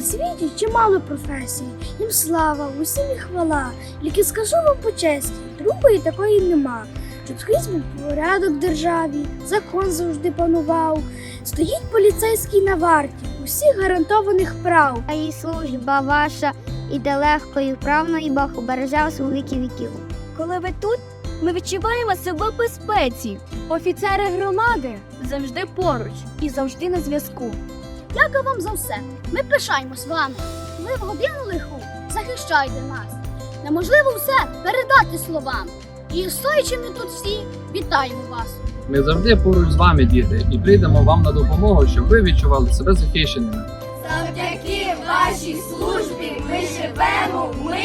світі чимало професій, їм слава, усім і хвала. Тільки скажу вам по честі, другої такої нема. Щоб скрізь був порядок в державі, закон завжди панував. Стоїть поліцейський на варті, усіх гарантованих прав. А і служба ваша іде легко і вправно, і Бог убереже вас у віки віків. Коли ви тут, ми відчуваємо себе в безпеці. Офіцери громади завжди поруч і завжди на зв'язку. Дякую вам за все. Ми пишаємось вами. Ви в годину лиху захищайте нас. Неможливо все передати словам. І стоячи ми тут всі, вітаємо вас. Ми завжди поруч з вами, діти, і прийдемо вам на допомогу, щоб ви відчували себе захищеними. Завдяки вашій службі ми живемо в мирі.